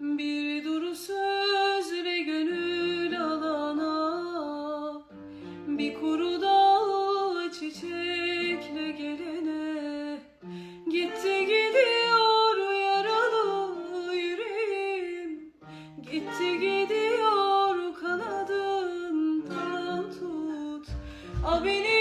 Bir duru söz ve gönül alana Bir kuru dal çiçekle gelene. Gitti gidiyor yaralı yüreğim Gitti gidiyor kanadın kanadından tut. A beni